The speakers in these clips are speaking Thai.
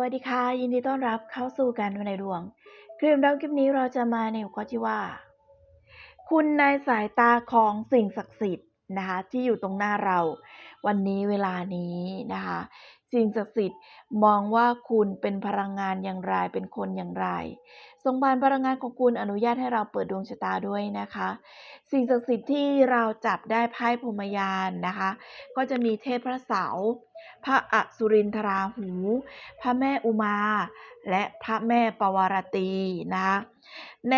วัสดีค่ะ ยินดีต้อนรับเข้าสู่การวันในดวงคลิปเราคลิปนี้เราจะมาในหัวข้อที่ว่า คุณในสายตาของสิ่งศักดิ์สิทธิ์นะคะที่อยู่ตรงหน้าเรา วันนี้เวลานี้นะคะ สิ่งศักดิ์สิทธิ์มองว่าคุณเป็นพลังงานอย่างไรเป็นคนอย่างไรทรงบานพลังงานของคุณอนุญาตให้เราเปิดดวงชะตาด้วยนะคะ สิ่งศักดิ์สิทธิ์ที่เราจับได้ไพ่พรมยานนะคะ ก็จะมีเทพพระเสาพระอสุรินทราหู พระแม่อุมา และพระแม่ปวารตีนะคะใน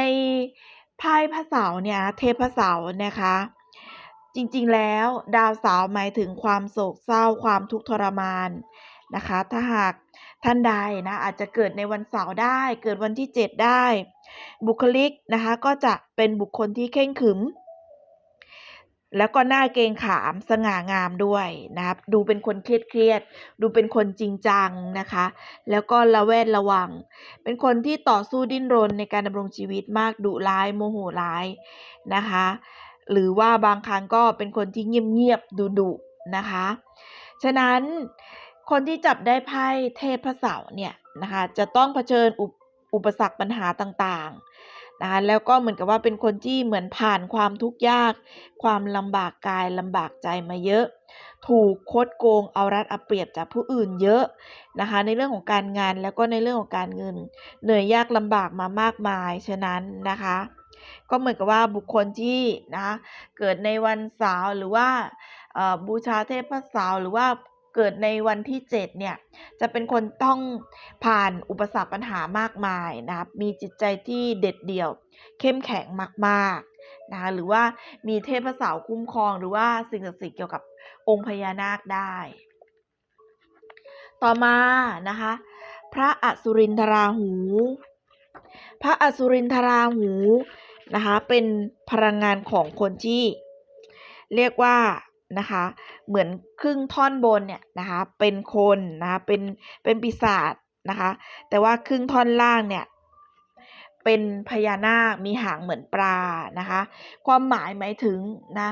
ไพ่พระเสาเนี่ยเทพพระเสานะคะ จริงๆ แล้ว ดาวเสาร์หมายถึงความโศกเศร้าความทุกข์ทรมานนะคะ ถ้าหากท่านใดนะอาจจะเกิดในวันเสาร์ได้เกิดวันที่ 7 ได้ บุคลิกนะคะก็จะเป็นบุคคลที่เข่งขึม แล้วก็หน้าเกรงขามสง่างามด้วยนะครับ ดูเป็นคนเครียดเครียด ดูเป็นคนจริงจังนะคะ แล้วก็ระแวดระวัง เป็นคนที่ต่อสู้ดิ้นรนในการดำรงชีวิตมากดุร้ายโมโหร้ายนะคะ หรือว่าบางครั้งก็เป็นคนที่เงียบๆดุๆนะคะ ฉะนั้นคนที่จับได้ไพ่เทพพระเสาร์เนี่ยนะคะจะต้องเผชิญอุปอุปสรรคปัญหาต่างๆนะคะแล้วก็เหมือนกับว่าเป็นคนที่เหมือนผ่านความทุกข์ยาก ความลำบากกายลำบากใจมาเยอะ ถูกคดโกงเอารัดเอาเปรียบจากผู้อื่นเยอะนะคะในเรื่องของการงานแล้วก็ในเรื่องของการเงิน เหนื่อยยากลำบากมามากมายฉะนั้นนะคะ ก็เหมือนกับว่าบุคคลที่นะเกิดในวันเสาร์หรือว่าเอ่อบูชาเทพเสาร์หรือว่าเกิดในวันที่ 7 เนี่ย จะเป็นคนต้องผ่านอุปสรรคปัญหามากมายนะครับ มีจิตใจที่เด็ดเดี่ยว เข้มแข็งมากๆนะคะหรือว่ามีเทพเสาร์คุ้มครอง หรือว่าสิ่งศักดิ์สิทธิ์เกี่ยวกับองค์พญานาคได้ ต่อมานะคะ พระอสุรินทราหู พระอสุรินทราหู นะคะเป็นพลังงานของคนที่เรียกว่านะคะเหมือนครึ่งท่อนบนเนี่ยนะคะเป็นคนนะคะเป็นเป็นปีศาจนะคะแต่ว่าครึ่งท่อนล่างเนี่ยเป็นพญานาคมีหางเหมือนปลานะคะความหมายหมายถึงนะ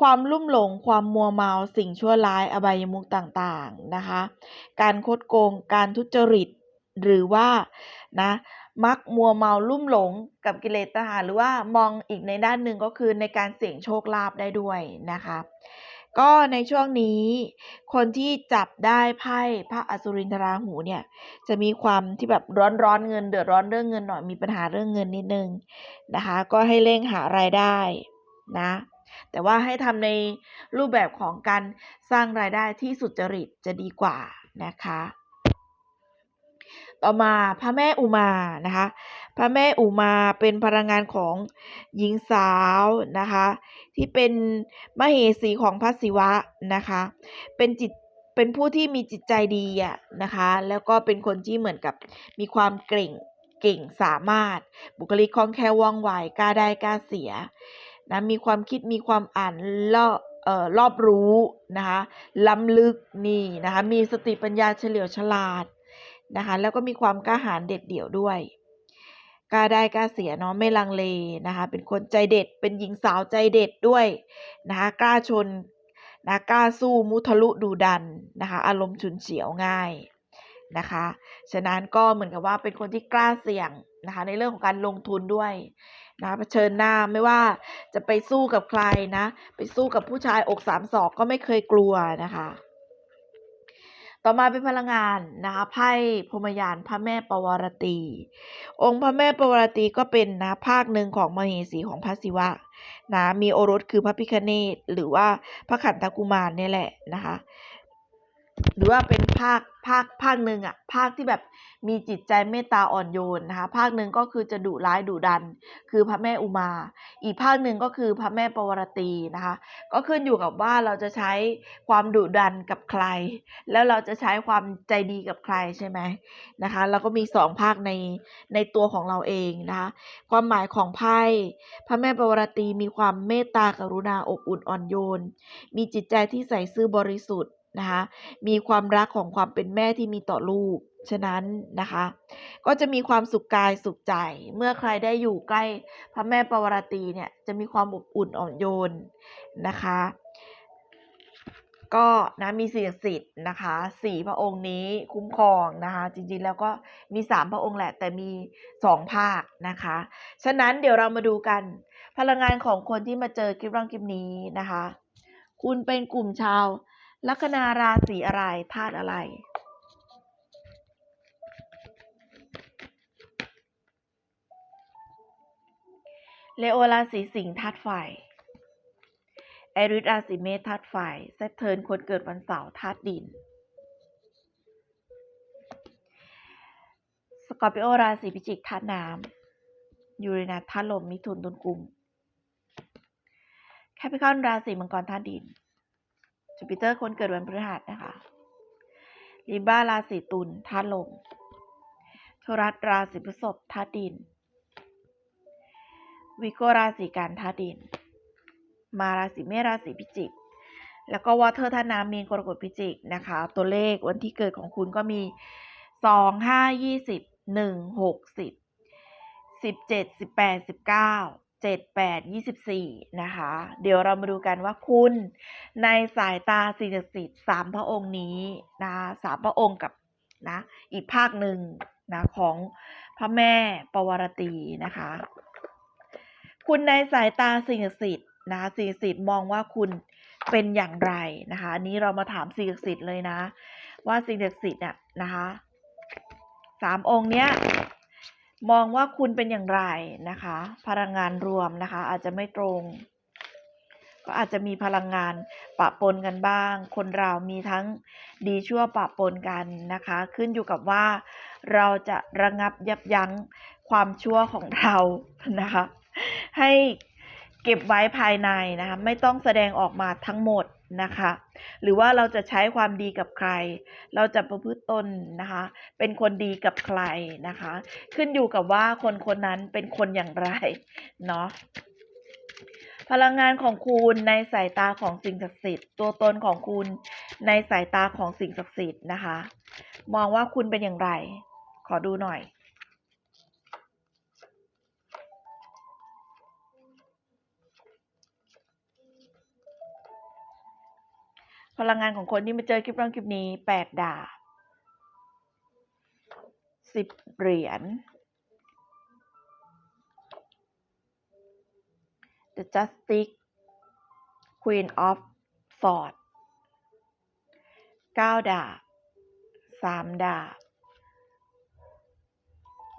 ความลุ่มหลงความมัวเมาสิ่งชั่วร้ายอบายมุขต่างๆนะคะการคดโกงการทุจริตหรือว่านะ มักมัวเมาลุ่มหลงกับกิเลสตัณหาหรือว่ามองอีกในด้านหนึ่งก็คือในการเสี่ยงโชคลาภได้ด้วยนะคะ ก็ในช่วงนี้ คนที่จับได้ไพ่พระอสุรินทราหูเนี่ย จะมีความที่แบบร้อนร้อนเงินเดือดร้อนเรื่องเงินหน่อยมีปัญหาเรื่องเงินนิดนึงนะคะ ก็ให้เร่งหารายได้นะแต่ว่าให้ทำในรูปแบบของการสร้างรายได้ที่สุจริตจะดีกว่านะคะ ต่อมาพระแม่อุมานะคะ พระแม่อุมาเป็นพลังงานของหญิงสาวนะคะ ที่เป็นมเหสีของพระศิวะนะคะ เป็นจิตเป็นผู้ที่มีจิตใจดีอะนะคะ แล้วก็เป็นคนที่เหมือนกับมีความเก่งเก่งสามารถ บุคลิกคล่องแคล่วว่องไวกล้าได้กล้าเสียนะมีความคิดมีความอ่านรอบเอ่อรอบรู้นะคะล้ำลึกนี่นะคะมีสติปัญญาเฉลียวฉลาด นะคะ แล้วก็มีความกล้าหาญเด็ดเดี่ยวด้วยกล้าได้กล้าเสียเนาะไม่ลังเลนะคะ เป็นคนใจเด็ด เป็นหญิงสาวใจเด็ดด้วยนะคะกล้าชนนะกล้าสู้มุทะลุดูดันนะคะ อารมณ์ฉุนเฉียวง่ายนะคะ ฉะนั้นก็เหมือนกับว่าเป็นคนที่กล้าเสี่ยงนะคะ ในเรื่องของการลงทุนด้วยนะเผชิญหน้าไม่ว่าจะไปสู้กับใครนะ ไปสู้กับผู้ชายอกสามศอกก็ไม่เคยกลัวนะคะ ต่อมาเป็นพลังงานนะคะไพ่พรมยานพระแม่ปวารตี องค์พระแม่ปวารตีก็เป็นนะภาคหนึ่งของมเหสีของพระศิวะนะมีโอรสคือพระพิคเนตหรือว่าพระขันธกุมารเนี่ยแหละนะคะหรือว่าเป็นภาค ภาคภาคหนึ่งอะภาคที่แบบมีจิตใจเมตตาอ่อนโยนนะคะภาคหนึ่งก็คือจะดุร้ายดุดัน คือพระแม่อุมา อีกภาคหนึ่งก็คือพระแม่ปวารตีนะคะ ก็ขึ้นอยู่กับว่าเราจะใช้ความดุดันกับใคร แล้วเราจะใช้ความใจดีกับใครใช่ไหมนะคะเราก็มีสองภาคในในตัวของเราเองนะคะความหมายของไพ่พระแม่ปวารตีมีความเมตตากรุณาอบอุ่นอ่อนโยน มีจิตใจที่ใส่ซื่อบริสุทธิ์ นะคะมีความรักของความเป็นแม่ที่มีต่อลูก ฉะนั้นนะคะ ก็จะมีความสุขกายสุขใจ เมื่อใครได้อยู่ใกล้พระแม่ปวารตีเนี่ยจะมีความอบอุ่นอ่อนโยนนะคะ ก็นะมีสิ่งสิทธิ์นะคะสี่พระองค์นี้คุ้มครองนะคะ จริงๆแล้วก็มีสามพระองค์แหละ แต่มีสองภาคนะคะ ฉะนั้นเดี๋ยวเรามาดูกัน พลังงานของคนที่มาเจอคลิปร่างคลิปนี้นะคะ คุณเป็นกลุ่มชาว ลัคนาราศีอะไรธาตุอะไร เลโอราศีสิงห์ธาตุไฟแอริสราศีเมษธาตุไฟเซตเทิร์นคนเกิดวันเสาร์ธาตุดิน สกอร์ปิโอราศีพิจิกธาตุน้ำยูเรนัสธาตุลมมิถุนตุลกุมแคปิคอนราศีมังกรธาตุดิน จูปิเตอร์คนเกิดวันพฤหัสนะคะลิบราราศีตุลธาตุลมโทรัสราศีพฤษภธาตุดิน วิโกราศีกันธาตุดิน มาราศีเมษราศีพิจิก แล้วก็วอเทอร์ธาตุน้ำมีนกรกฎพิจิกนะคะ ตัวเลขวันที่เกิดของคุณก็มีสองห้ายี่สิบหนึ่งหกสิบสิบเจ็ดสิบแปดสิบเก้า เจ็ดแปดยี่สิบสี่นะคะ เดี๋ยวเรามาดูกันว่าคุณในสายตาสิ่งศักดิ์สิทธิ์สามพระองค์นี้นะสามพระองค์กับนะอีกภาคหนึ่งนะของพระแม่ปวารตีนะคะ คุณในสายตาสิ่งศักดิ์สิทธิ์นะคะสิ่งศักดิ์สิทธิ์มองว่าคุณเป็นอย่างไรนะคะอันนี้เรามาถามสิ่งศักดิ์สิทธิ์เลยนะ ว่าสิ่งศักดิ์สิทธิ์เนี่ยนะคะสามองค์เนี้ย มองว่าคุณเป็นอย่างไรนะคะ พลังงานรวมนะคะ อาจจะไม่ตรง ก็อาจจะมีพลังงานปะปนกันบ้าง คนเรามีทั้งดีชั่วปะปนกันนะคะ ขึ้นอยู่กับว่า เราจะระงับยับยั้งความชั่วของเรานะคะ ให้เก็บไว้ภายในนะคะ ไม่ต้องแสดงออกมาทั้งหมด นะคะ หรือว่าเราจะใช้ความดีกับใคร เราจะประพฤติตนนะคะ เป็นคนดีกับใครนะคะ ขึ้นอยู่กับว่าคนคนนั้นเป็นคนอย่างไรเนาะพลังงานของคุณในสายตาของสิ่งศักดิ์สิทธิ์ตัวตนของคุณในสายตาของสิ่งศักดิ์สิทธิ์นะคะ มองว่าคุณเป็นอย่างไร ขอดูหน่อย พลังงานของคนที่มาเจอคลิปร่างคลิปนี้แปดดาบสิบเหรียญ The Justice Queen of Swords เก้าดาบสามดาบ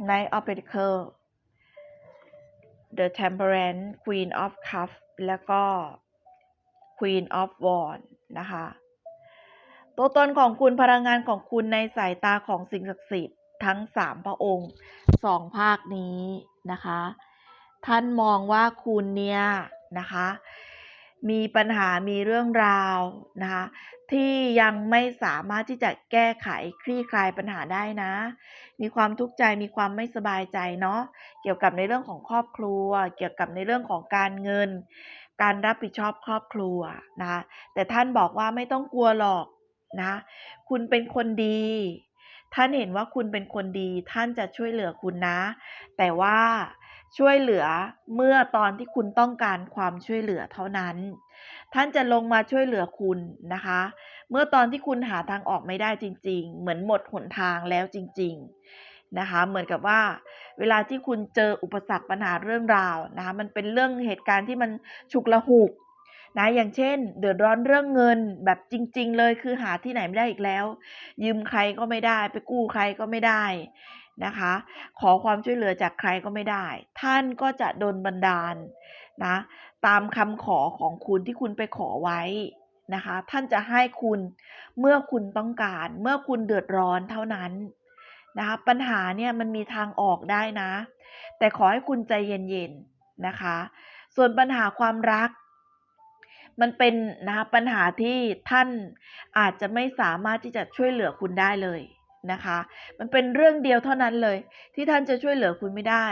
Knight of Pentacles The Temperance Queen of Cups แล้วก็ Queen of Wands นะคะ ตัวตนของคุณพลังงานของคุณในสายตาของสิ่งศักดิ์สิทธิ์ทั้งสามพระองค์สองภาคนี้นะคะ ท่านมองว่าคุณเนี่ยนะคะ มีปัญหามีเรื่องราวนะคะที่ยังไม่สามารถที่จะแก้ไขคลี่คลายปัญหาได้นะ มีความทุกข์ใจมีความไม่สบายใจเนาะเกี่ยวกับในเรื่องของครอบครัว เกี่ยวกับในเรื่องของการเงิน การรับผิดชอบครอบครัวนะแต่ท่านบอกว่าไม่ต้องกลัวหรอกนะคุณเป็นคนดี ท่านเห็นว่าคุณเป็นคนดี ท่านจะช่วยเหลือคุณนะ แต่ว่าช่วยเหลือเมื่อตอนที่คุณต้องการความช่วยเหลือเท่านั้น ท่านจะลงมาช่วยเหลือคุณนะคะ เมื่อตอนที่คุณหาทางออกไม่ได้จริง ๆ เหมือนหมดหนทางแล้วจริง ๆ นะคะ เหมือนกับว่า เวลาที่คุณเจออุปสรรคปัญหาเรื่องราวนะคะ มันเป็นเรื่องเหตุการณ์ที่มันฉุกละหุกนะอย่างเช่น เดือดร้อนเรื่องเงินแบบจริง ๆ เลยคือหาที่ไหนไม่ได้อีกแล้ว ยืมใครก็ไม่ได้ ไปกู้ใครก็ไม่ได้นะคะ ขอความช่วยเหลือจากใครก็ไม่ได้ ท่านก็จะโดนบันดาลนะตามคำขอของคุณที่คุณไปขอไว้นะคะ ท่านจะให้คุณเมื่อคุณต้องการ เมื่อคุณเดือดร้อนเท่านั้น นะคะปัญหาเนี่ยมันมีทางออกได้นะ แต่ขอให้คุณใจเย็นๆนะคะ ส่วนปัญหาความรัก มันเป็นนะคะปัญหาที่ท่านอาจจะไม่สามารถที่จะช่วยเหลือคุณได้เลยนะคะ มันเป็นเรื่องเดียวเท่านั้นเลย ที่ท่านจะช่วยเหลือคุณไม่ได้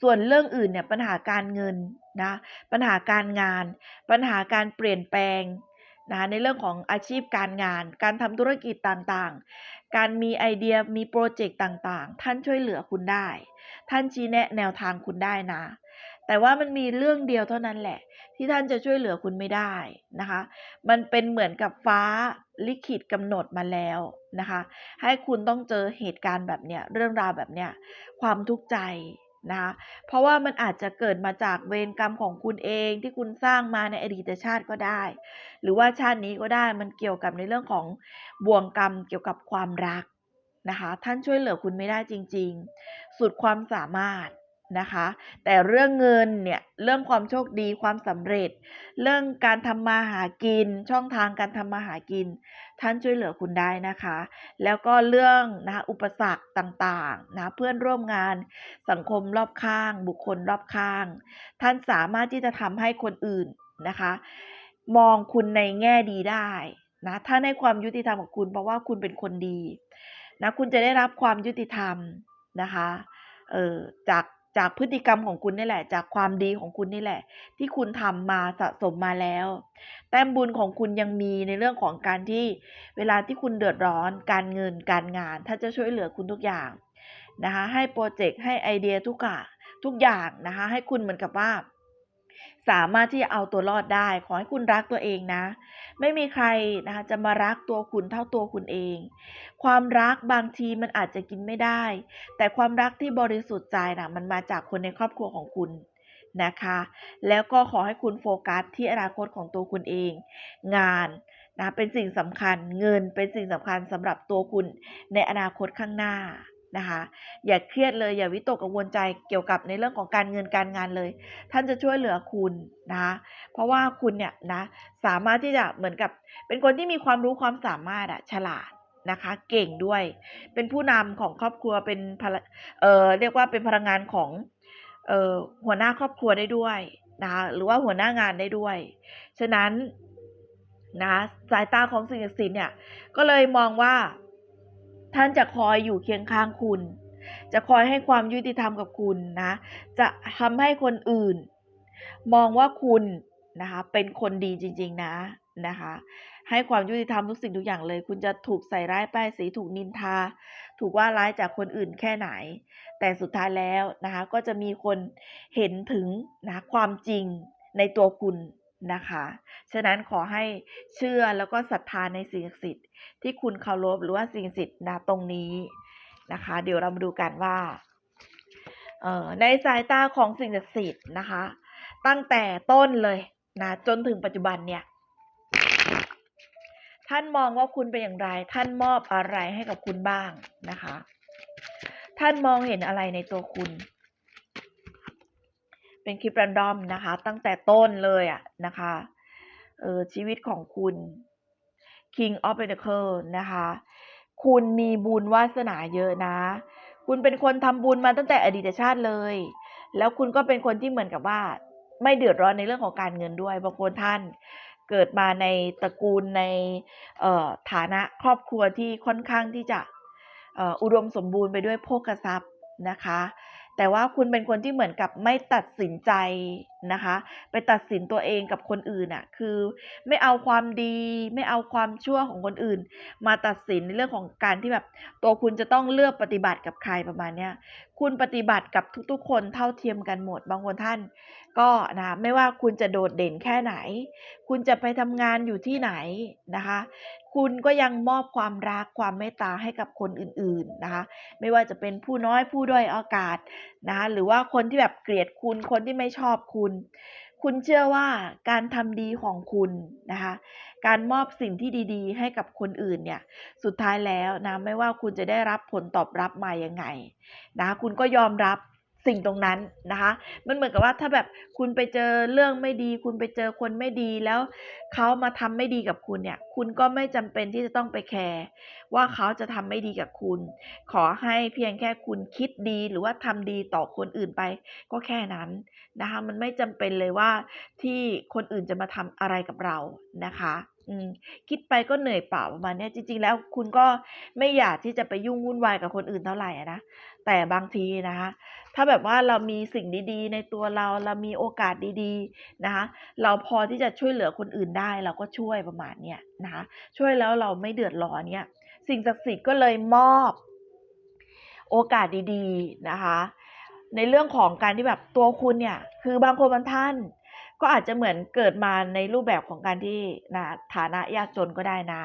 ส่วนเรื่องอื่นเนี่ยปัญหาการเงินนะปัญหาการงาน ปัญหาการเปลี่ยนแปลง นะในเรื่องของอาชีพการงาน การทำธุรกิจต่างๆ การมีไอเดียมีโปรเจกต์ต่างๆ ท่านช่วยเหลือคุณได้ ท่านชี้แนะแนวทางคุณได้นะ แต่ว่ามันมีเรื่องเดียวเท่านั้นแหละ ที่ท่านจะช่วยเหลือคุณไม่ได้นะคะ มันเป็นเหมือนกับฟ้าลิขิตกำหนดมาแล้วนะคะ ให้คุณต้องเจอเหตุการณ์แบบเนี้ยเรื่องราวแบบเนี้ยความทุกข์ใจ นะคะเพราะว่ามันอาจจะเกิดมาจากเวรกรรมของคุณเองที่คุณสร้างมาในอดีตชาติก็ได้ หรือว่าชาตินี้ก็ได้มันเกี่ยวกับในเรื่องของบ่วงกรรมเกี่ยวกับความรักนะคะ ท่านช่วยเหลือคุณไม่ได้จริง ๆ สุดความสามารถ นะคะ แต่เรื่องเงินเนี่ยเรื่องความโชคดีความสำเร็จ เรื่องการทำมาหากิน ช่องทางการทำมาหากิน ท่านช่วยเหลือคุณได้นะคะ แล้วก็เรื่องนะคะอุปสรรคต่างๆนะเพื่อนร่วมงานสังคมรอบข้าง บุคคลรอบข้าง ท่านสามารถที่จะทำให้คนอื่นนะคะ มองคุณในแง่ดีได้นะถ้าในความยุติธรรมของคุณเพราะว่าคุณเป็นคนดีนะคุณจะได้รับความยุติธรรมนะคะเออจาก จากพฤติกรรมของคุณนี่แหละ จากความดีของคุณนี่แหละ ที่คุณทำมาสะสมมาแล้ว แต้มบุญของคุณยังมีในเรื่องของการที่เวลาที่คุณเดือดร้อน การเงินการงาน ถ้าจะช่วยเหลือคุณทุกอย่างนะคะให้โปรเจกต์ให้ไอเดียทุกอย่างทุกอย่างนะคะให้คุณเหมือนกับว่า สามารถที่จะเอาตัวรอดได้ ขอให้คุณรักตัวเองนะ ไม่มีใครนะคะจะมารักตัวคุณเท่าตัวคุณเอง ความรักบางทีมันอาจจะกินไม่ได้ แต่ความรักที่บริสุทธิ์ใจนะมันมาจากคนในครอบครัวของคุณนะคะ แล้วก็ขอให้คุณโฟกัสที่อนาคตของตัวคุณเอง งานนะเป็นสิ่งสำคัญ เงินเป็นสิ่งสำคัญสำหรับตัวคุณในอนาคตข้างหน้า นะคะอย่าเครียดเลยอย่าวิตกกังวลใจเกี่ยวกับในเรื่องของการเงินการงานเลย ท่านจะช่วยเหลือคุณนะคะเพราะว่าคุณเนี่ยนะสามารถที่จะเหมือนกับ เป็นคนที่มีความรู้ความสามารถอะฉลาดนะคะเก่งด้วย เป็นผู้นำของครอบครัวเป็นพลเอ่อเรียกว่าเป็นพลังงานของเอ่อหัวหน้าครอบครัวได้ด้วยนะคะหรือว่าหัวหน้างานได้ด้วย ฉะนั้นนะสายตาของสิ่งศักดิ์สิทธิ์เนี่ยก็เลยมองว่า ท่านจะคอยอยู่เคียงข้างคุณ จะคอยให้ความยุติธรรมกับคุณนะ จะทำให้คนอื่น มองว่าคุณนะคะเป็นคนดีจริง ๆ นะนะคะ ให้ความยุติธรรมทุกสิ่งทุกอย่างเลย คุณจะถูกใส่ร้ายป้ายสีถูกนินทา ถูกว่าร้ายจากคนอื่นแค่ไหน แต่สุดท้ายแล้วนะคะก็จะมีคนเห็นถึงนะความจริงในตัวคุณ นะคะ ฉะนั้นขอให้เชื่อแล้วก็ศรัทธาในสิ่งศักดิ์สิทธิ์ที่คุณเคารพหรือว่าสิ่งศักดิ์สิทธิ์นะตรงนี้นะคะ เดี๋ยวเรามาดูกันว่าเอ่อในสายตาของสิ่งศักดิ์สิทธิ์นะคะ ตั้งแต่ต้นเลยนะจนถึงปัจจุบันเนี่ย ท่านมองว่าคุณเป็นอย่างไร ท่านมอบอะไรให้กับคุณบ้างนะคะ ท่านมองเห็นอะไรในตัวคุณ เป็นคลิปแรนดอมนะคะ ตั้งแต่ต้นเลยอะนะคะเออชีวิตของคุณ King of Pentacle นะคะ คุณมีบุญวาสนาเยอะนะ คุณเป็นคนทำบุญมาตั้งแต่อดีตชาติเลย แล้วคุณก็เป็นคนที่เหมือนกับว่า ไม่เดือดร้อนในเรื่องของการเงินด้วยบางคนท่านเกิดมาในตระกูลในเอ่อฐานะครอบครัวที่ค่อนข้างที่จะเอ่ออุดมสมบูรณ์ไปด้วยโภคทรัพย์นะคะ แต่ว่าคุณเป็นคนที่เหมือนกับไม่ตัดสินใจนะคะ ไปตัดสินตัวเองกับคนอื่นอะ่ะคือไม่เอาความดีไม่เอาความชั่วของคนอื่น มาตัดสินในเรื่องของการที่แบบตัวคุณจะต้องเลือกปฏิบัติกับใครประมาณเนี้ยคุณปฏิบัติกับทุกๆ คนเท่าเทียมกันหมด บางคนท่าน ก็นะไม่ว่าคุณจะโดดเด่นแค่ไหน คุณจะไปทำงานอยู่ที่ไหนนะคะ คุณก็ยังมอบความรักความเมตตาให้กับคนอื่นๆนะคะ ไม่ว่าจะเป็นผู้น้อยผู้ด้อยโอกาสนะคะหรือว่าคนที่แบบเกลียดคุณคนที่ไม่ชอบคุณ คุณเชื่อว่าการทำดีของคุณนะคะการมอบสิ่งที่ดีๆ ให้กับคนอื่นเนี่ย สุดท้ายแล้วนะไม่ว่าคุณจะได้รับผลตอบรับมาอยังไงนะคุณก็ยอมรับ สิ่งตรงนั้นนะคะ มันเหมือนกับว่าถ้าแบบคุณไปเจอเรื่องไม่ดี คุณไปเจอคนไม่ดีแล้วเขามาทำไม่ดีกับคุณเนี่ย คุณก็ไม่จำเป็นที่จะต้องไปแคร์ว่าเขาจะทำไม่ดีกับคุณ ขอให้เพียงแค่คุณคิดดีหรือว่าทำดีต่อคนอื่นไป ก็แค่นั้นนะคะ มันไม่จำเป็นเลยว่าที่คนอื่นจะมาทำอะไรกับเรานะคะ อืมคิดไปก็เหนื่อยเปล่าประมาณนี้จริง ๆ แล้วคุณก็ไม่อยากที่จะไปยุ่งวุ่นวายกับคนอื่นเท่าไหร่นะแต่บางทีนะคะ ถ้าแบบว่าเรามีสิ่งดีๆ ในตัวเราเรามีโอกาสดีๆนะคะ เราพอที่จะช่วยเหลือคนอื่นได้เราก็ช่วยประมาณเนี้ยนะคะ ช่วยแล้วเราไม่เดือดร้อนเนี่ย สิ่งศักดิ์สิทธิ์ก็เลยมอบ โอกาสดี ๆนะคะ ในเรื่องของการที่แบบตัวคุณเนี่ย คือบางคนบางท่าน ก็อาจจะเหมือนเกิดมาในรูปแบบของการที่นะฐานะยากจนก็ได้นะ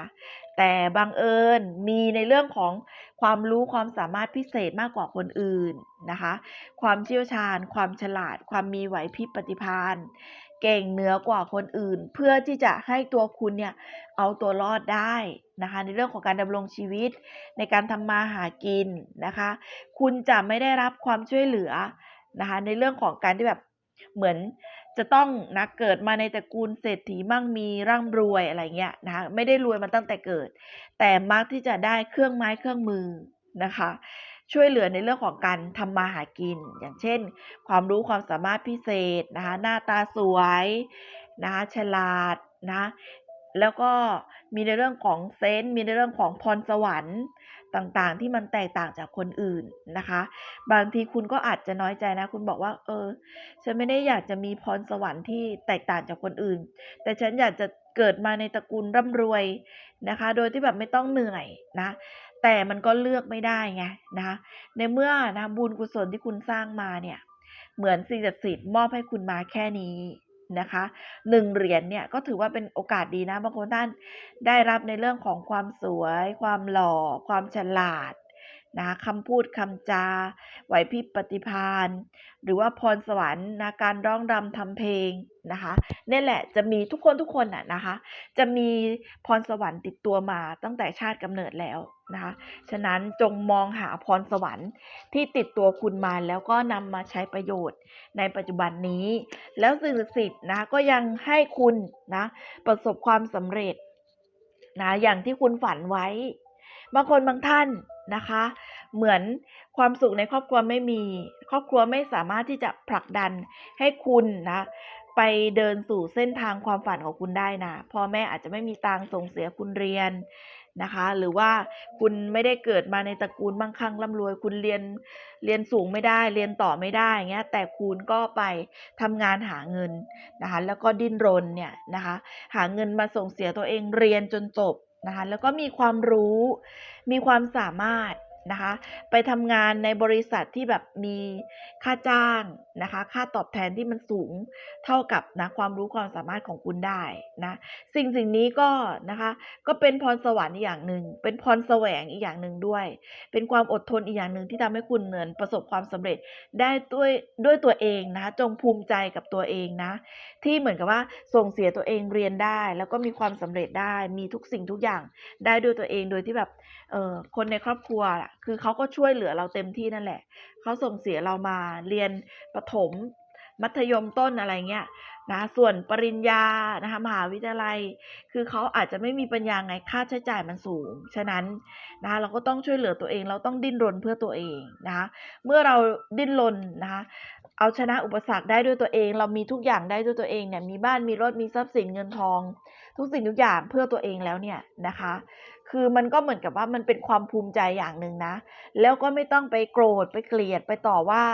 แต่บังเอิญมีในเรื่องของความรู้ความสามารถพิเศษมากกว่าคนอื่นนะคะ ความเชี่ยวชาญ ความฉลาด ความมีไหวพริบปฏิภาณเก่งเหนือกว่าคนอื่น เพื่อที่จะให้ตัวคุณเนี่ยเอาตัวรอดได้นะคะ ในเรื่องของการดำรงชีวิต ในการทำมาหากินนะคะ คุณจะไม่ได้รับความช่วยเหลือนะคะ ในเรื่องของการที่แบบเหมือน จะต้องนะเกิดมาในตระกูลเศรษฐีมั่งมีร่ำรวยอะไรเงี้ยนะคะไม่ได้รวยมาตั้งแต่เกิด แต่มักที่จะได้เครื่องไม้เครื่องมือนะคะ ช่วยเหลือในเรื่องของการทำมาหากิน อย่างเช่น ความรู้ความสามารถพิเศษนะคะหน้าตาสวยนะคะฉลาดนะแล้วก็มีในเรื่องของเซนส์มีในเรื่องของพรสวรรค์ ต่างๆ ที่มันแตกต่างจากคนอื่นนะคะ บางทีคุณก็อาจจะน้อยใจนะ คุณบอกว่า เออ ฉันไม่ได้อยากจะมีพรสวรรค์ที่แตกต่างจากคนอื่น แต่ฉันอยากจะเกิดมาในตระกูลร่ำรวยนะคะ โดยที่แบบไม่ต้องเหนื่อยนะ แต่มันก็เลือกไม่ได้ไงนะคะในเมื่อนะบุญกุศลที่คุณสร้างมาเนี่ย เหมือนสิ่งศักดิ์สิทธิ์มอบให้คุณมาแค่นี้ นะคะหนึ่งเหรียญเนี่ยก็ถือว่าเป็นโอกาสดีนะบางคนท่านได้รับในเรื่องของความสวย ความหล่อ ความฉลาด นะคำพูดคำจา ไหวพริบปฏิภาณหรือว่าพรสวรรค์นะการร้องรำทำเพลงนะคะนี่แหละจะมีทุกคนทุกคนน่ะนะคะ จะมีพรสวรรค์ติดตัวมาตั้งแต่ชาติกำเนิดแล้วนะคะฉะนั้นจงมองหาพรสวรรค์ที่ติดตัวคุณมาแล้วก็นำมาใช้ประโยชน์ในปัจจุบันนี้ แล้วสิ่งศักดิ์สิทธิ์นะก็ยังให้คุณนะประสบความสำเร็จนะอย่างที่คุณฝันไว้ บางคนบางท่าน นะคะ เหมือนความสุขในครอบครัวไม่มี ครอบครัวไม่สามารถที่จะผลักดันให้คุณนะ ไปเดินสู่เส้นทางความฝันของคุณได้นะพ่อแม่อาจจะไม่มีตังส่งเสียคุณเรียนนะคะ หรือว่าคุณไม่ได้เกิดมาในตระกูลมั่งคั่งร่ำรวย คุณเรียนเรียนสูงไม่ได้ เรียนต่อไม่ได้เงี้ย แต่คุณก็ไปทำงานหาเงินนะคะ แล้วก็ดิ้นรนเนี่ยนะคะ หาเงินมาส่งเสียตัวเองเรียนจนจบ นะคะแล้วก็มีความรู้มีความสามารถนะคะ ไปทำงานในบริษัทที่แบบมีค่าจ้างนะคะ ค่าตอบแทนที่มันสูงเท่ากับนะความรู้ความสามารถของคุณได้นะสิ่งสิ่งนี้ก็นะคะ ก็เป็นพรสวรรค์อีกอย่างหนึ่งเป็นพรแสวงอีกอย่างหนึ่งด้วย เป็นความอดทนอีกอย่างหนึ่งที่ทำให้คุณเหมือนประสบความสำเร็จได้ด้วยด้วยตัวเองนะคะจงภูมิใจกับตัวเองนะที่เหมือนกับว่าส่งเสียตัวเองเรียนได้ แล้วก็มีความสำเร็จได้มีทุกสิ่งทุกอย่างได้ด้วยตัวเองโดยที่แบบเออคนในครอบครัวอะคือเขาก็ช่วยเหลือเราเต็มที่นั่นแหละ เขาส่งเสียเรามาเรียนประถม มัธยมต้นอะไรเงี้ยนะ ส่วนปริญญา นะคะมหาวิทยาลัย คือเขาอาจจะไม่มีปัญญาไง ค่าใช้จ่ายมันสูง ฉะนั้นนะเราก็ต้องช่วยเหลือตัวเอง เราต้องดิ้นรนเพื่อตัวเองนะคะเมื่อเราดิ้นรนนะคะ เอาชนะอุปสรรคได้ด้วยตัวเอง เรามีทุกอย่างได้ด้วยตัวเองเนี่ย มีบ้าน มีรถ มีทรัพย์สิน เงินทอง ทุกสิ่งทุกอย่างเพื่อตัวเองแล้วเนี่ยนะคะ คือมันก็เหมือนกับว่ามันเป็นความภูมิใจอย่างหนึ่งนะ แล้วก็ไม่ต้องไปโกรธไปเกลียดไปต่อว่า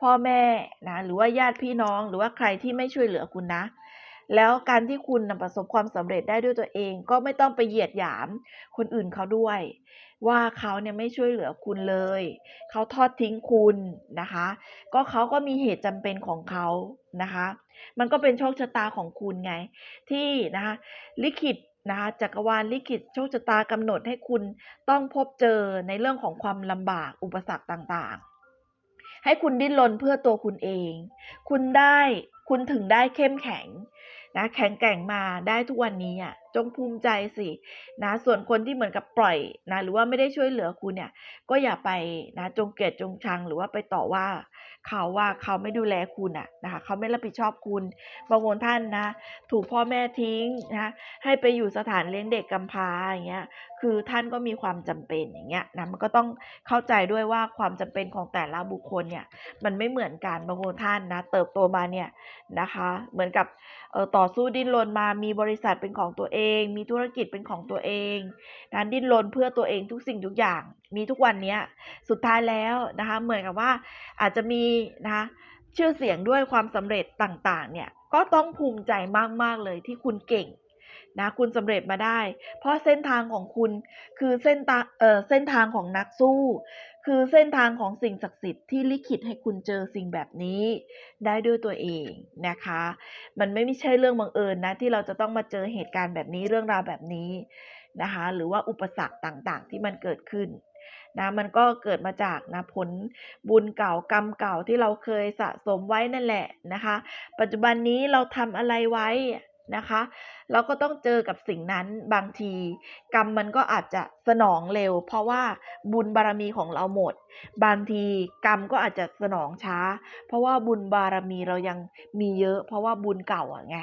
พ่อแม่นะหรือว่าญาติพี่น้องหรือว่าใครที่ไม่ช่วยเหลือคุณนะแล้วการที่คุณประสบความสำเร็จได้ด้วยตัวเอง ก็ไม่ต้องไปเหยียดหยามคนอื่นเขาด้วย ว่าเขาเนี่ยไม่ช่วยเหลือคุณเลย เขาทอดทิ้งคุณนะคะ ก็เขาก็มีเหตุจำเป็นของเขานะคะ มันก็เป็นโชคชะตาของคุณไง ที่นะคะลิขิตนะคะจักรวาลลิขิตโชคชะตากำหนดให้คุณต้องพบเจอในเรื่องของความลำบากอุปสรรคต่างๆ ให้คุณดิ้นรนเพื่อตัวคุณเอง คุณได้คุณถึงได้เข้มแข็งนะแข็งแกร่งมาได้ทุกวันนี้อะจงภูมิใจสินะส่วนคนที่เหมือนกับปล่อยนะหรือว่าไม่ได้ช่วยเหลือคุณเนี่ยก็อย่าไปนะจงเกลียดจงชังหรือว่าไปต่อว่าเขาว่าเขาไม่ดูแลคุณอะนะคะเขาไม่รับผิดชอบคุณบางคนท่านนะ ถูกพ่อแม่ทิ้งนะให้ไปอยู่สถานเลี้ยงเด็กกำพร้าอย่างเงี้ยคือท่านก็มีความจำเป็นอย่างเงี้ยนะมันก็ต้องเข้าใจด้วยว่าความจำเป็นของแต่ละบุคคลเนี่ยมันไม่เหมือนกันบางคนท่านนะเติบโตมาเนี่ยนะคะ เหมือนกับเออต่อสู้ดิ้นรนมามีบริษัทเป็นของตัวเองมีธุรกิจเป็นของตัวเองนะดิ้นรนเพื่อตัวเองทุกสิ่งทุกอย่าง มีทุกวันเนี้ยสุดท้ายแล้วนะคะ เหมือนกับว่าอาจจะมีนะคะชื่อเสียงด้วยความสำเร็จต่างๆ เนี่ยก็ต้องภูมิใจมากๆเลยที่คุณเก่งนะคุณสำเร็จมาได้ เพราะเส้นทางของคุณคือเส้นตาเอ่อเส้นทางของนักสู้ คือเส้นทางของสิ่งศักดิ์สิทธิ์ที่ลิขิตให้คุณเจอสิ่งแบบนี้ได้ด้วยตัวเองนะคะ มันไม่ใช่เรื่องบังเอิญนะที่เราจะต้องมาเจอเหตุการณ์แบบนี้เรื่องราวแบบนี้นะคะ หรือว่าอุปสรรคต่างๆ ที่มันเกิดขึ้นนะมันก็เกิดมาจากนะผลบุญเก่ากรรมเก่าที่เราเคยสะสมไว้นั่นแหละนะคะ ปัจจุบันนี้เราทำอะไรไว้ นะคะ เราก็ต้องเจอกับสิ่งนั้นบางที กรรมมันก็อาจจะสนองเร็ว เพราะว่าบุญบารมีของเราหมด บางทีกรรมก็อาจจะสนองช้า เพราะว่าบุญบารมีเรายังมีเยอะ เพราะว่าบุญเก่าอะไง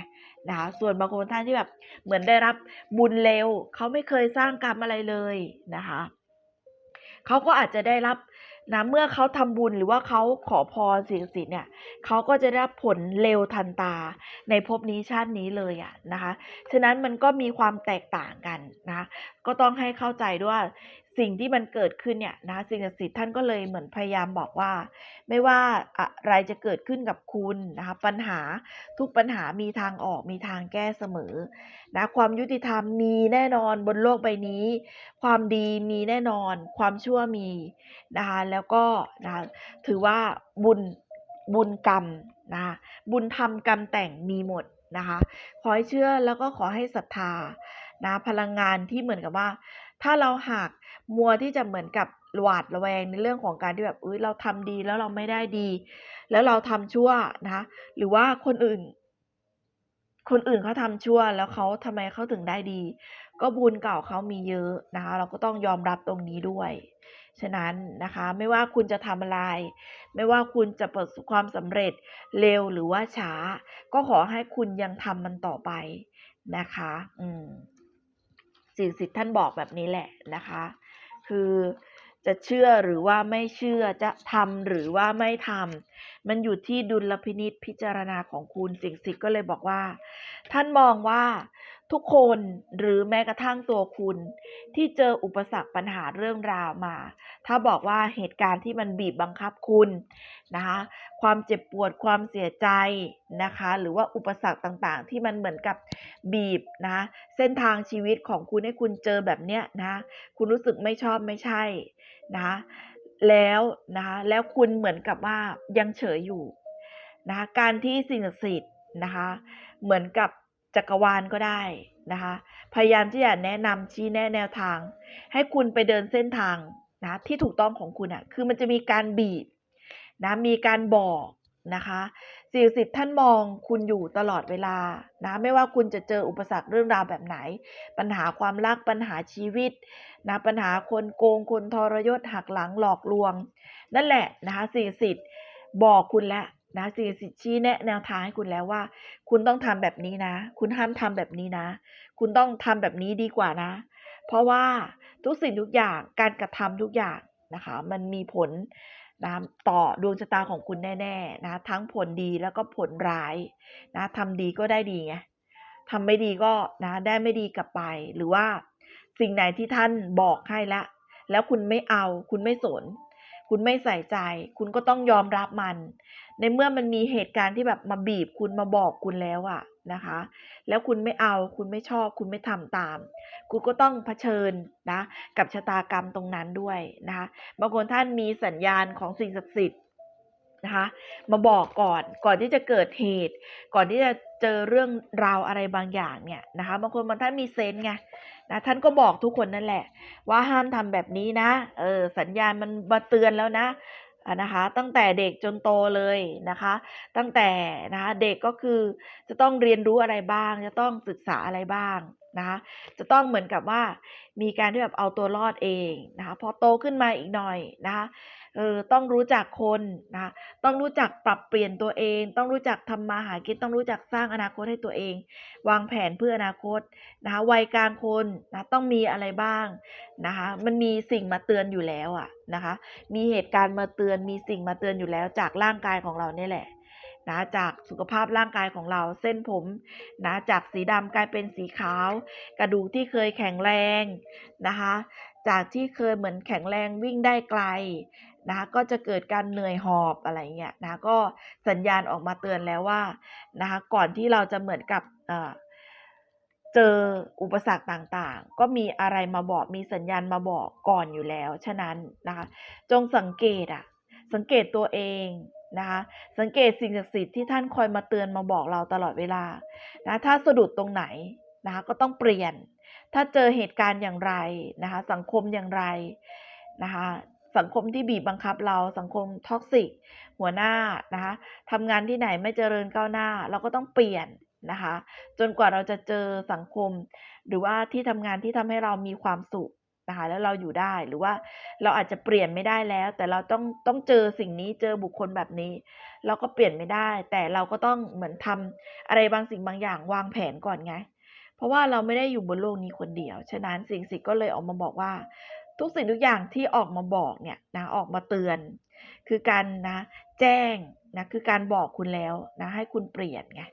นะคะส่วนบางคนท่านที่แบบเหมือนได้รับบุญเร็ว เขาไม่เคยสร้างกรรมอะไรเลยนะคะเขาก็อาจจะได้รับ นะเมื่อเขาทำบุญหรือว่าเขาขอพรสิ่งศักดิ์สิทธิ์เนี่ยเขาก็จะได้รับผลเร็วทันตา ในภพนี้ชาตินี้เลยอะนะคะ ฉะนั้นมันก็มีความแตกต่างกันนะ ก็ต้องให้เข้าใจด้วย สิ่งที่มันเกิดขึ้นเนี่ยนะสิ่งศักดิ์สิทธิ์ท่านก็เลยเหมือนพยายามบอกว่า ไม่ว่าอะไรจะเกิดขึ้นกับคุณนะคะปัญหาทุกปัญหามีทางออกมีทางแก้เสมอนะความยุติธรรมมีแน่นอนบนโลกใบนี้ ความดีมีแน่นอน ความชั่วมีนะคะแล้วก็นะคะถือว่าบุญบุญกรรมนะคะบุญทำกรรมแต่งมีหมดนะคะขอให้เชื่อแล้วก็ขอให้ศรัทธานะพลังงานที่เหมือนกับว่า ถ้าเราหาก มัวที่จะเหมือนกับหวาดระแวงในเรื่องของการที่แบบเอ้ยเราทำดีแล้วเราไม่ได้ดี แล้วเราทำชั่วนะคะหรือว่าคนอื่น คนอื่นเขาทำชั่วแล้วเขาทำไมเขาถึงได้ดี ก็บุญเก่าเขามีเยอะนะคะ เราก็ต้องยอมรับตรงนี้ด้วย ฉะนั้นนะคะ ไม่ว่าคุณจะทำอะไร ไม่ว่าคุณจะประสบความสำเร็จเร็วหรือว่าช้า ก็ขอให้คุณยังทำมันต่อไปนะคะ อืมสิ่งสิทธิ์ท่านบอกแบบนี้แหละนะคะ คือจะเชื่อหรือว่าไม่เชื่อจะทำหรือว่าไม่ทำมันอยู่ที่ดุลพินิษพิจารณาของคุณสิ่งสิก็เลยบอกว่า ท่านมองว่า ทุกคนหรือแม้กระทั่งตัวคุณ ที่เจออุปสรรคปัญหาเรื่องราวมา ถ้าบอกว่าเหตุการณ์ที่มันบีบบังคับคุณนะคะความเจ็บปวดความเสียใจนะคะ หรือว่าอุปสรรคต่างๆ ที่มันเหมือนกับบีบนะเส้นทางชีวิตของคุณให้คุณเจอแบบเนี้ยนะคุณรู้สึกไม่ชอบไม่ใช่นะแล้วนะคะแล้วคุณเหมือนกับว่ายังเฉยอยู่นะคะการที่สิ่งศักดิ์สิทธิ์นะคะเหมือนกับ จักรวาลก็ได้นะคะ พยายามที่จะแนะนำชี้แนะแนวทาง ให้คุณไปเดินเส้นทางนะที่ถูกต้องของคุณอะ่ะคือมันจะมีการบีบนะมีการบอกนะคะสิ่งศักดิ์สิทธิ์ท่านมองคุณอยู่ตลอดเวลานะไม่ว่าคุณจะเจออุปสรรคเรื่องราวแบบไหน ปัญหาความรักปัญหาชีวิตนะปัญหาคนโกงคนทรยศหักหลังหลอกลวง นั่นแหละนะคะสิ่งศักดิ์สิทธิ์บอกคุณแล้ว นะสิ่งศักดิ์สิทธิ์ชี้แนะแนวทางให้คุณแล้วว่า คุณต้องทำแบบนี้นะ คุณห้ามทำแบบนี้นะ คุณต้องทำแบบนี้ดีกว่านะ เพราะว่าทุกสิ่งทุกอย่างการกระทำทุกอย่างนะคะ มันมีผลนะต่อดวงชะตาของคุณแน่ๆนะ ทั้งผลดีแล้วก็ผลร้ายนะทำดีก็ได้ดีไงทำไม่ดีก็นะได้ไม่ดีกลับไป หรือว่าสิ่งไหนที่ท่านบอกให้ละ แล้วคุณไม่เอาคุณไม่สน คุณไม่ใส่ใจ คุณก็ต้องยอมรับมัน ในเมื่อมันมีเหตุการณ์ที่แบบมาบีบคุณมาบอกคุณแล้วอะนะคะ แล้วคุณไม่เอาคุณไม่ชอบ คุณไม่ทำตาม คุณก็ต้องเผชิญนะ กับชะตากรรมตรงนั้นด้วยนะคะบางคนท่านมีสัญญาณของสิ่งศักดิ์สิทธิ์ นะคะมาบอกก่อนก่อนที่จะเกิดเหตุ ก่อนที่จะเจอเรื่องราวอะไรบางอย่างเนี่ยนะคะบางคนบางท่านมีเซนไงนะท่านก็บอกทุกคนนั่นแหละ ว่าห้ามทำแบบนี้นะเออสัญญาณมันมาเตือนแล้วนะะนะคะตั้งแต่เด็กจนโตเลยนะคะ ตั้งแต่นะคะเด็กก็คือจะต้องเรียนรู้อะไรบ้าง จะต้องศึกษาอะไรบ้างนะคะจะต้องเหมือนกับว่ามีการที่แบบเอาตัวรอดเองนะคะพอโตขึ้นมาอีกหน่อยนะคะ เออต้องรู้จักคนนะคะต้องรู้จักปรับเปลี่ยนตัวเอง ต้องรู้จักทำมาหากินต้องรู้จักสร้างอนาคตให้ตัวเอง วางแผนเพื่ออนาคตนะคะวัยกลางคนนะต้องมีอะไรบ้างนะคะมันมีสิ่งมาเตือนอยู่แล้วอะนะคะมีเหตุการณ์มาเตือนมีสิ่งมาเตือนอยู่แล้วจากร่างกายของเราเนี่ยแหละนะจากสุขภาพร่างกายของเราเส้นผมนะจากสีดำกลายเป็นสีขาว กระดูกที่เคยแข็งแรงนะคะจากที่เคยเหมือนแข็งแรงวิ่งได้ไกล นะคะก็จะเกิดการเหนื่อยหอบอะไรเงี้ยนะก็สัญญาณออกมาเตือนแล้วว่านะคะก่อนที่เราจะเหมือนกับเจออุปสรรคต่างๆ ก็มีอะไรมาบอกมีสัญญาณมาบอกก่อนอยู่แล้ว ฉะนั้นนะคะจงสังเกตอะสังเกตตัวเองนะคะสังเกตสิ่งศักดิ์สิทธิ์ที่ท่านคอยมาเตือนมาบอกเราตลอดเวลานะถ้าสะดุดตรงไหนนะคะก็ต้องเปลี่ยน ถ้าเจอเหตุการณ์อย่างไรนะคะสังคมอย่างไรนะคะ สังคมที่บีบบังคับเราสังคมท็อกซิกหัวหน้านะคะทำงานที่ไหนไม่เจริญก้าวหน้า เราก็ต้องเปลี่ยนนะคะ จนกว่าเราจะเจอสังคม หรือว่าที่ทำงานที่ทำให้เรามีความสุขนะคะแล้วเราอยู่ได้หรือว่าเราอาจจะเปลี่ยนไม่ได้แล้ว แต่เราต้องต้องเจอสิ่งนี้เจอบุคคลแบบนี้ เราก็เปลี่ยนไม่ได้ แต่เราก็ต้องเหมือนทำอะไรบางสิ่งบางอย่างวางแผนก่อนไง เพราะว่าเราไม่ได้อยู่บนโลกนี้คนเดียว ฉะนั้นสิ่งศักดิ์สิก็เลยออกมาบอกว่า ทุกสิ่งทุกอย่างที่ออกมาบอกเนี่ยนะออกมาเตือน คือการนะแจ้งนะคือการบอกคุณแล้วนะให้คุณเปลี่ยนไง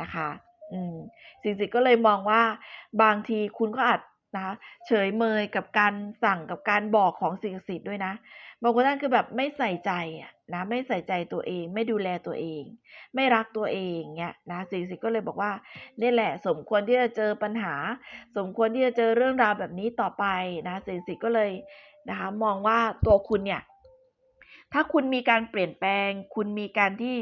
นะคะอืมสิ่งศักดิ์สิทธิ์ก็เลยมองว่าบางทีคุณก็อาจนะเฉยเมยกับการสั่งกับการบอกของสิ่งศักดิ์สิทธิ์ด้วยนะ บางคนท่านคือแบบไม่ใส่ใจอะนะไม่ใส่ใจตัวเอง ไม่ดูแลตัวเอง ไม่รักตัวเองเนี้ยนะสิสิก็เลยบอกว่านี่แหละ สมควรที่จะเจอปัญหา สมควรที่จะเจอเรื่องราวแบบนี้ต่อไปนะสิสิก็เลยนะคะมองว่าตัวคุณเนี่ย ถ้าคุณมีการเปลี่ยนแปลง คุณมีการที่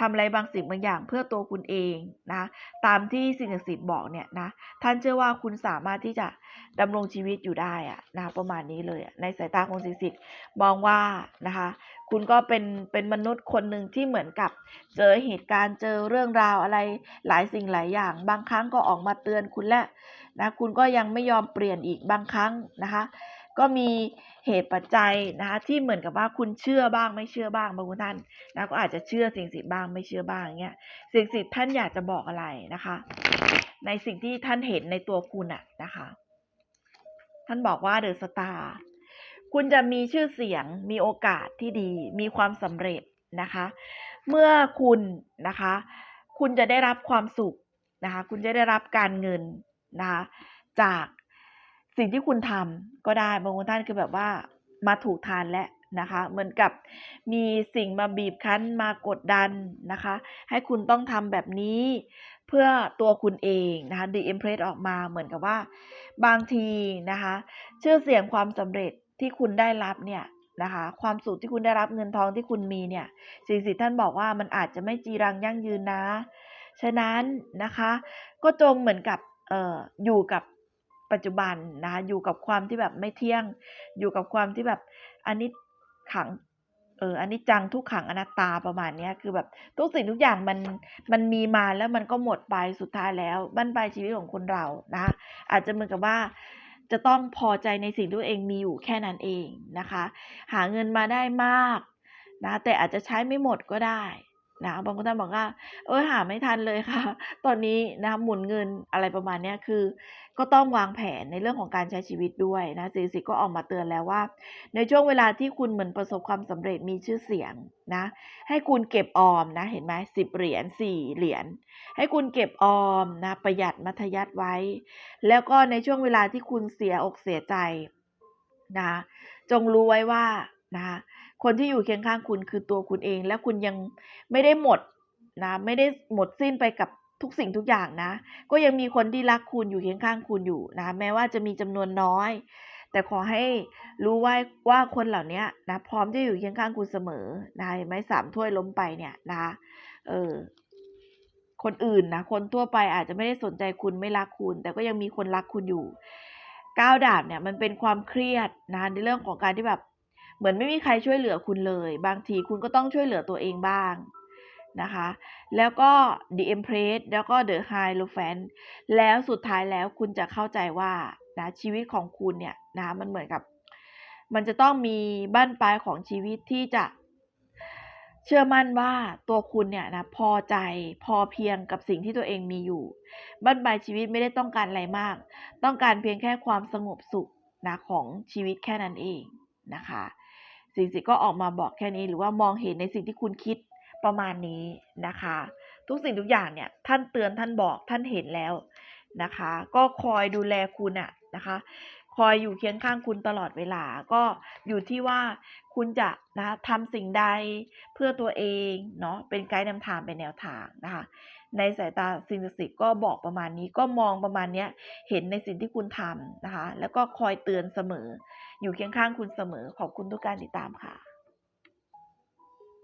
ทำอะไรบางสิ่งบางอย่างเพื่อตัวคุณเองนะตามที่สิ่งศักดิ์สิทธิ์บอกเนี่ยนะท่านเชื่อว่าคุณสามารถที่จะดำรงชีวิตอยู่ได้อะนะประมาณนี้เลยในสายตาของสิ่งศักดิ์สิทธิ์มองว่านะคะคุณก็เป็นเป็นมนุษย์คนหนึ่งที่เหมือนกับ เจอเหตุการณ์เจอเรื่องราวอะไรหลายสิ่งหลายอย่าง บางครั้งก็ออกมาเตือนคุณและนะคุณก็ยังไม่ยอมเปลี่ยนอีกบางครั้งนะคะ ก็มีเหตุปัจจัยนะคะที่เหมือนกับว่าคุณเชื่อบ้างไม่เชื่อบ้างบางท่านนะก็อาจจะเชื่อสิ่งศักดิ์สิทธิ์บ้างไม่เชื่อบ้างเงี้ยสิ่งศักดิ์สิทธิ์ท่านอยากจะบอกอะไรนะคะ ในสิ่งที่ท่านเห็นในตัวคุณอะนะคะ ท่านบอกว่าเดอะสตาร์คุณจะมีชื่อเสียงมีโอกาสที่ดี มีความสำเร็จนะคะ เมื่อคุณนะคะ คุณจะได้รับความสุขนะคะ คุณจะได้รับการเงินนะคะจาก สิ่งที่คุณทำก็ได้บางคนท่านคือแบบว่ามาถูกทานแล้วนะคะ เหมือนกับมีสิ่งมาบีบคั้นมากดดันนะคะ ให้คุณต้องทำแบบนี้เพื่อตัวคุณเองนะคะดีเอ็มเพรสออกมาเหมือนกับว่า บางทีนะคะ ชื่อเสียงความสำเร็จที่คุณได้รับเนี่ยนะคะ ความสุขที่คุณได้รับเงินทองที่คุณมีเนี่ยสิ่งสิท่านบอกว่ามันอาจจะไม่จีรังยั่งยืนนะ ฉะนั้นนะคะ ก็จงเหมือนกับอออยู่กับ ปัจจุบันนะคะอยู่กับความที่แบบไม่เที่ยง อยู่กับความที่แบบอันนี้ขังเอออันนี้จังทุกขังอนัตตาประมาณเนี้ยคือแบบทุกสิ่งทุกอย่างมันมันมีมาแล้วมันก็หมดไปสุดท้ายแล้วบั้นปลายชีวิตของคนเรานะคะอาจจะเหมือนกับว่าจะต้องพอใจในสิ่งที่ตัวเองมีอยู่แค่นั้นเองนะคะ หาเงินมาได้มากนะแต่อาจจะใช้ไม่หมดก็ได้ นะบางคนท่านบอกว่า เออหาไม่ทันเลยค่ะ ตอนนี้นะหมุนเงินอะไรประมาณนี้คือ ก็ต้องวางแผนในเรื่องของการใช้ชีวิตด้วยนะสีสิก็ออกมาเตือนแล้วว่า ในช่วงเวลาที่คุณเหมือนประสบความสำเร็จมีชื่อเสียงนะ ให้คุณเก็บออมนะเห็นไหมสิบเหรียญสี่เหรียญให้คุณเก็บออมนะประหยัดมัธยัติไว้ แล้วก็ในช่วงเวลาที่คุณเสียอกเสียใจนะจงรู้ไว้ว่านะคะ คนที่อยู่เคียงข้างคุณคือตัวคุณเอง และคุณยังไม่ได้หมดนะ ไม่ได้หมดสิ้นไปกับทุกสิ่งทุกอย่างนะ ก็ยังมีคนที่รักคุณอยู่เคียงข้างคุณอยู่นะ แม้ว่าจะมีจำนวนน้อย แต่ขอให้รู้ไว้ว่าคนเหล่านี้นะพร้อมที่จะอยู่เคียงข้างคุณเสมอนะเห็นไหมสามถ้วยล้มไปเนี่ยนะเออคนอื่นนะคนทั่วไปอาจจะไม่ได้สนใจคุณไม่รักคุณ แต่ก็ยังมีคนรักคุณอยู่ก้าวดาบเนี่ยมันเป็นความเครียดนะในเรื่องของการที่แบบ เหมือนไม่มีใครช่วยเหลือคุณเลย บางทีคุณก็ต้องช่วยเหลือตัวเองบ้างนะคะ แล้วก็ The Empress แล้วก็ The Hierophant แล้วสุดท้ายแล้วคุณจะเข้าใจว่านะชีวิตของคุณเนี่ยนะมันเหมือนกับ มันจะต้องมีบั้นปลายของชีวิตที่จะเชื่อมั่นว่าตัวคุณเนี่ยนะพอใจพอเพียงกับสิ่งที่ตัวเองมีอยู่บั้นปลายชีวิตไม่ได้ต้องการอะไรมาก ต้องการเพียงแค่ความสงบสุขนะของชีวิตแค่นั้นเองนะคะ สิ่งสิก็ออกมาบอกแค่นี้หรือว่ามองเห็นในสิ่งที่คุณคิดประมาณนี้นะคะ ทุกสิ่งทุกอย่างเนี่ยท่านเตือนท่านบอกท่านเห็นแล้วนะคะ ก็คอยดูแลคุณอะนะคะ คอยอยู่เคียงข้างคุณตลอดเวลาก็อยู่ที่ว่าคุณจะนะทำสิ่งใดเพื่อตัวเองเนาะเป็นไกด์นำทางเป็นแนวทางนะคะ ในสายตาสิ่งศักดิ์สิทธิ์ก็บอกประมาณนี้ก็มองประมาณเนี้ยเห็นในสิ่งที่คุณทำนะคะ แล้วก็คอยเตือนเสมอ อยู่เคียงข้างคุณเสมอ ขอบคุณทุกการติดตามค่ะ